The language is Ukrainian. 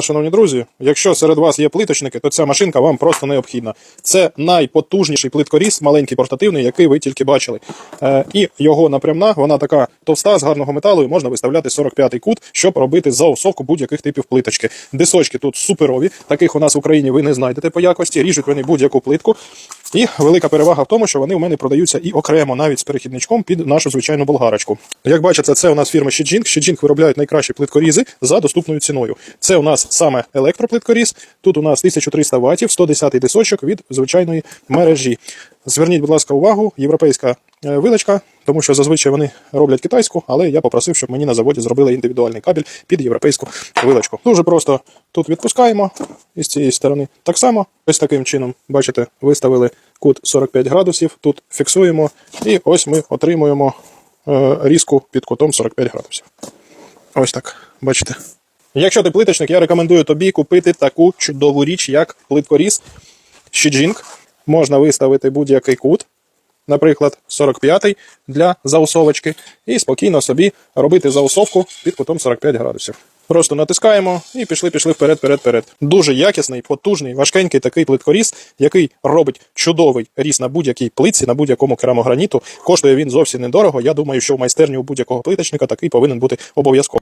Шановні друзі, якщо серед вас є плиточники, то ця машинка вам просто необхідна. Це найпотужніший плиткоріз, маленький портативний, який ви тільки бачили. Е, і його напрямна, вона така товста з гарного металу, і можна виставляти 45-й кут, щоб робити заосовку будь-яких типів плиточки. Дисочки тут суперові, таких у нас в Україні ви не знайдете по якості, ріжуть вони будь-яку плитку. І велика перевага в тому, що вони у мене продаються і окремо, навіть з перехідничком під нашу звичайну болгарочку. Як бачите, це у нас фірма Щеджінг. Щеджінг виробляють найкращі плиткорізи за доступною ціною. Це у нас саме електроплиткоріз. Тут у нас 1300 ватів, 110 дисочок від звичайної мережі. Зверніть, будь ласка, увагу, європейська вилочка, тому що зазвичай вони роблять китайську, але я попросив, щоб мені на заводі зробили індивідуальний кабель під європейську вилочку. Дуже просто тут відпускаємо із цієї сторони. Так само, ось таким чином, бачите, виставили кут 45 градусів, тут фіксуємо, і ось ми отримуємо е, різку під кутом 45 градусів. Ось так, бачите. Якщо ти плиточник, я рекомендую тобі купити таку чудову річ, як плиткоріз Щіджінг. Можна виставити будь-який кут, наприклад, 45-й для заусовочки, і спокійно собі робити заусовку під кутом 45 градусів. Просто натискаємо і пішли, пішли вперед, вперед, вперед. Дуже якісний, потужний, важкенький такий плиткоріз, який робить чудовий різ на будь-якій плитці, на будь-якому керамограніту. Коштує він зовсім недорого. Я думаю, що в майстерні у будь-якого плиточника такий повинен бути обов'язково.